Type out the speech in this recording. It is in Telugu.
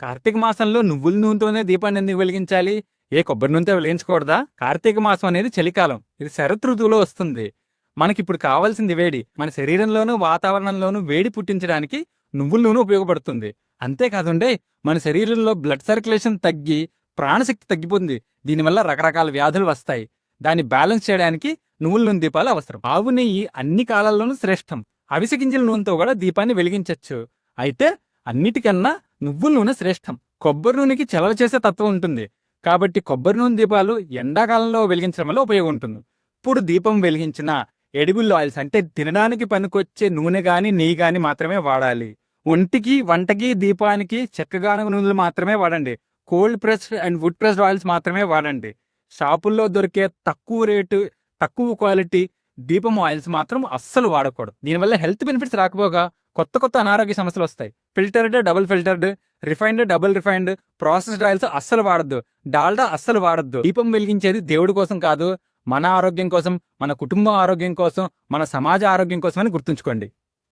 కార్తీక మాసంలో నువ్వుల నూనెతోనే దీపాన్ని ఎందుకు వెలిగించాలి? ఏ కొబ్బరి నూనెతో వెలిగించకూడదా? కార్తీక మాసం అనేది చలికాలం. ఇది శరత్ ఋతువులో వస్తుంది. మనకి ఇప్పుడు కావాల్సింది వేడి. మన శరీరంలోనూ వాతావరణంలోనూ వేడి పుట్టించడానికి నువ్వుల నూనె ఉపయోగపడుతుంది. అంతేకాదండి మన శరీరంలో బ్లడ్ సర్క్యులేషన్ తగ్గి ప్రాణశక్తి తగ్గిపోతుంది. దీనివల్ల రకరకాల వ్యాధులు వస్తాయి. దాన్ని బ్యాలెన్స్ చేయడానికి నువ్వుల నూనె దీపాలు అవసరం. ఆవు నెయ్యి అన్ని కాలాల్లోనూ శ్రేష్టం. అవిసె గింజల నూనెతో కూడా దీపాన్ని వెలిగించవచ్చు అయితే అన్నిటికన్నా నువ్వుల నూనె శ్రేష్టం. కొబ్బరి నూనెకి చలవ చేసే తత్వం ఉంటుంది. కాబట్టి కొబ్బరి నూనె దీపాలు ఎండాకాలంలో వెలిగించడం వల్ల ఉపయోగం ఉంటుంది ఇప్పుడు దీపం వెలిగించిన ఎడిబుల్ ఆయిల్స్ అంటే తినడానికి పనికొచ్చే నూనె కానీ నెయ్యి కానీ మాత్రమే వాడాలి. ఒంటికి వంటకి దీపానికి చెక్కగానుగ నూనెలు మాత్రమే వాడండి. Cold pressed and wood pressed oils మాత్రమే వాడండి. షాపుల్లో దొరికే తక్కువ రేటు తక్కువ క్వాలిటీ దీపం ఆయిల్స్ మాత్రం అస్సలు వాడకూడదు. దీనివల్ల హెల్త్ బెనిఫిట్స్ రాకపోగా కొత్త కొత్త అనారోగ్య సమస్యలు వస్తాయి. Filtered double filtered refined double refined processed oils అస్సలు వాడద్దు. డాల్డా అస్సలు వాడద్దు. దీపం వెలిగించేది దేవుడి కోసం కాదు మన ఆరోగ్యం కోసం మన కుటుంబం ఆరోగ్యం కోసం మన సమాజ ఆరోగ్యం కోసం అని గుర్తుంచుకోండి.